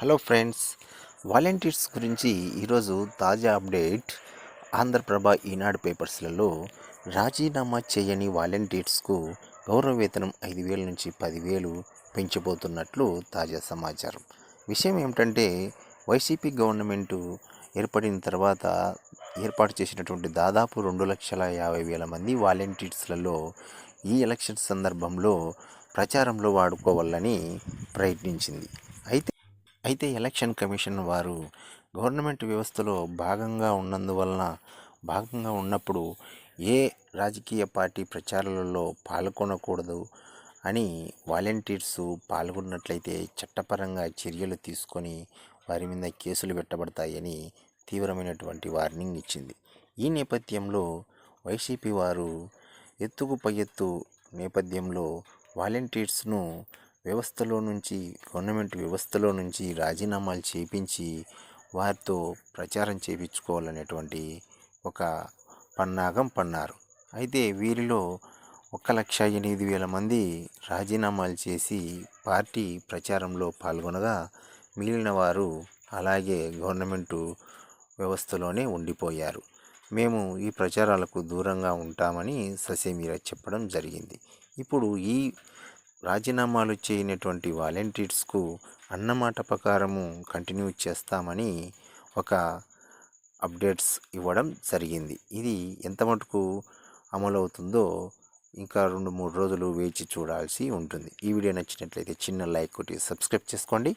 Hello friends volunteers గురించి ఈరోజు తాజా అప్డేట్. ఆంధ్రప్రభ ఈనాడు పేపర్స్లలో రాజీనామా చేయని వాలంటీర్స్కు గౌరవ వేతనం ఐదు వేల నుంచి పదివేలు పెంచబోతున్నట్లు తాజా సమాచారం. విషయం ఏమిటంటే వైసీపీ గవర్నమెంటు ఏర్పడిన తర్వాత ఏర్పాటు చేసినటువంటి దాదాపు రెండు లక్షల యాభై వేల మంది వాలంటీర్స్లలో ఈ ఎలక్షన్ సందర్భంలో ప్రచారంలో వాడుకోవాలని ప్రయత్నించింది. అయితే అయితే ఎలక్షన్ కమిషన్ వారు గవర్నమెంట్ వ్యవస్థలో భాగంగా ఉన్నందువలన భాగంగా ఉన్నప్పుడు ఏ రాజకీయ పార్టీ ప్రచారాలలో పాల్గొనకూడదు అని వాలంటీర్స్ పాల్గొన్నట్లయితే చట్టపరంగా చర్యలు తీసుకొని వారి మీద కేసులు పెట్టబడతాయని తీవ్రమైనటువంటి వార్నింగ్ ఇచ్చింది. ఈ నేపథ్యంలో వైసీపీ వారు ఎత్తుకు పై ఎత్తు నేపథ్యంలో వాలంటీర్స్ను వ్యవస్థలో నుంచి గవర్నమెంట్ వ్యవస్థలో నుంచి రాజీనామాలు చేపించి వారితో ప్రచారం చేయించుకోవాలనేటువంటి ఒక పన్నాగం పన్నారు. అయితే వీరిలో ఒక లక్ష ఎనిమిది వేల మంది రాజీనామాలు చేసి పార్టీ ప్రచారంలో పాల్గొనగా మిగిలిన వారు అలాగే గవర్నమెంటు వ్యవస్థలోనే ఉండిపోయారు. మేము ఈ ప్రచారాలకు దూరంగా ఉంటామని ససేమీరా చెప్పడం జరిగింది. ఇప్పుడు ఈ రాజీనామాలు చేయనటువంటి వాలంటీర్స్కు అన్నమాట ప్రకారము కంటిన్యూ చేస్తామని ఒక అప్డేట్స్ ఇవ్వడం జరిగింది. ఇది ఎంత మటుకు అమలవుతుందో ఇంకా రెండు మూడు రోజులు వేచి చూడాల్సి ఉంటుంది. ఈ వీడియో నచ్చినట్లయితే చిన్న లైక్ కొట్టి సబ్స్క్రైబ్ చేసుకోండి.